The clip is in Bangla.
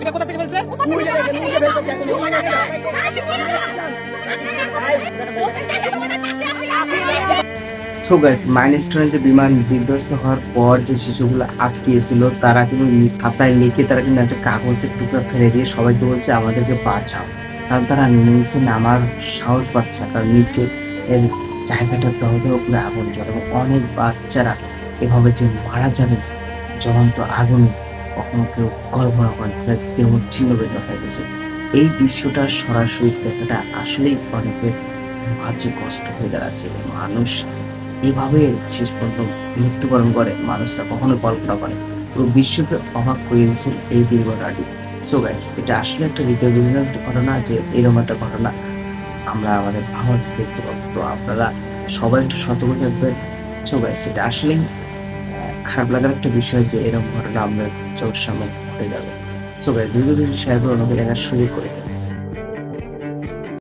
এটা কোথা থেকে। সো গাইস মাইলস্টোনে যে বিমান বিধ্বস্ত হওয়ার পর যে শিশুগুলো আটকিয়েছিল তারা কিন্তু হাতায় লিখে তারা কিন্তু একটা কাগজের টুকরা ফেলে দিয়ে সবাইকে বলছে আমাদেরকে বাঁচাও কারণ তারা নিচে নামার সাহস পাচ্ছে কারণ নিচে এর জায়গাটা দহ দহ করে আগুন জ্বলে এবং অনেক বাচ্চারা এভাবে যে মারা যাবে জ্বলন্ত আগুনে কখনো কেউ কল্পনা করে তাদের দেহ ছিন্ন বের হয়ে গেছে। এই দৃশ্যটা সরাসরি দেখাটা আসলেই অনেকের মাঝে কষ্ট হয়ে দাঁড়াচ্ছে। মানুষ এভাবে শেষ পর্যন্ত মৃত্যুবরণ করে, মানুষটা কখনো কল্পনা করে। পুরো বিশ্বকে অবাক করে দিয়েছে এই দুর্ঘটনাটি। সো গাইস এটা আসলে একটা হৃদয় ঘটনা যে এরকম একটা ঘটনা আমরা আমাদের ভারত দেখতে পাবো। তো আপনারা সবাই একটু সতর্ক থাকবেন। সো গাইস এটা আসলেই খারাপ লাগার একটা বিষয় যে এরকম ঘটনা আমরা চোখের সামনে ঘটে যাবে। সো গাইজ দুই দুই করে এনার সুযোগ করে দেবেন